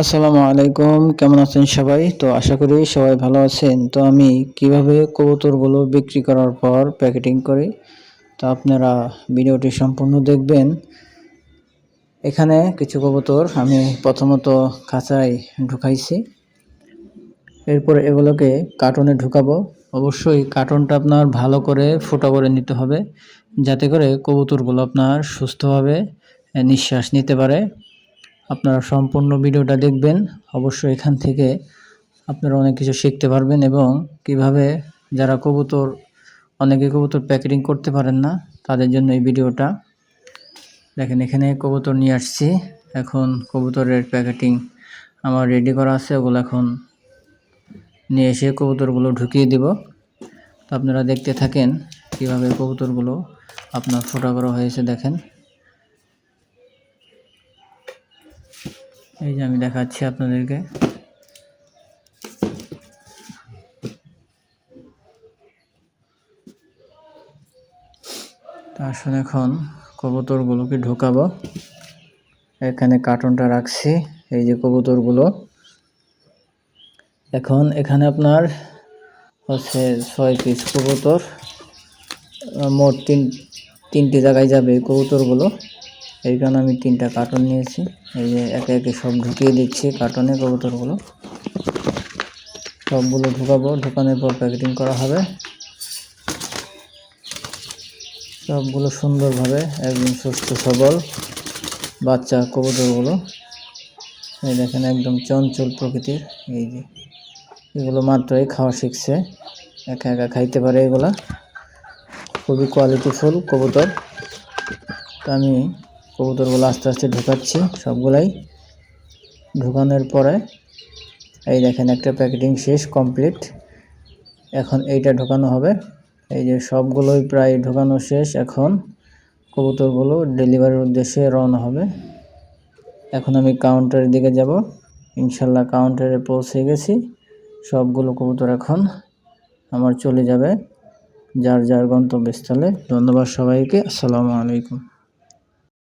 আসসালামু আলাইকুম, কেমন আছেন সবাই? তো আশা করি সবাই ভালো আছেন। তো আমি কীভাবে কবুতরগুলো বিক্রি করার পর প্যাকেটিং করি, তো আপনারা ভিডিওটি সম্পূর্ণ দেখবেন। এখানে কিছু কবুতর আমি প্রথমত খাঁচায় ঢুকাইছি। এরপর এগুলোকে কার্টনে ঢুকাবো। অবশ্যই কার্টনটা আপনার ভালো করে ফোটা করে নিতে হবে, যাতে করে কবুতরগুলো আপনার সুস্থভাবে নিঃশ্বাস নিতে পারে। আপনারা সম্পূর্ণ ভিডিওটা দেখবেন। অবশ্যই এখান থেকে আপনারা অনেক কিছু শিখতে পারবেন এবং কীভাবে যারা কবুতর, অনেকে কবুতর প্যাকেটিং করতে পারেন না, তাদের জন্য এই ভিডিওটা। দেখেন, এখানে কবুতর নিয়ে আসছি। এখন কবুতরের প্যাকেটিং আমার রেডি করা আছে। ওগুলো এখন নিয়ে এসে কবুতরগুলো ঢুকিয়ে দিব। তো আপনারা দেখতে থাকেন কীভাবে কবুতরগুলো আপনার ফোটা করা হয়েছে, দেখেন। এই যে আমি দেখাচ্ছি আপনাদেরকে। তা আসলে এখন কবুতরগুলোকে ঢোকাবো। এখানে কার্টনটা রাখছি, এই যে কবুতরগুলো। এখন এখানে আপনার হচ্ছে ছয় পিস কবুতর মোট তিন তিনটি জায়গায় যাবে কবুতরগুলো। এই কারণে আমি তিনটা কার্টন নিয়েছি। এই যে একে একে সব ঢুকিয়ে দিচ্ছি কার্টনে কবুতরগুলো। সবগুলো ঢুকাবো, ঢুকানোর পর প্যাকেটিং করা হবে। সবগুলো সুন্দরভাবে একদম সুস্থ সবল বাচ্চা কবুতরগুলো। এই দেখেন একদম চঞ্চল প্রকৃতির, এই যে এগুলো মাত্রই খাওয়া শিখছে। একা একা খাইতে পারে এগুলা। খুবই কোয়ালিটিফুল কবুতর। তো আমি কবুতরগুলো আস্তে আস্তে ঢুকাচ্ছি সবগুলাই। ঢুকানোর পরে এই দেখেন একটা প্যাকেটিং শেষ, কমপ্লিট। এখন এইটা ঢোকানো হবে। এই যে সবগুলোই প্রায় ঢোকানো শেষ, এখন কবুতরগুলো ডেলিভারির উদ্দেশ্যে রওনা হবে। এখন আমি কাউন্টারের দিকে যাব। ইনশাল্লাহ কাউন্টারে পৌঁছে গেছি। সবগুলো কবুতর এখন আমার চলে যাবে, যার যার গন্তব্যস্থলে। ধন্যবাদ সবাইকে। আসসালামু আলাইকুম।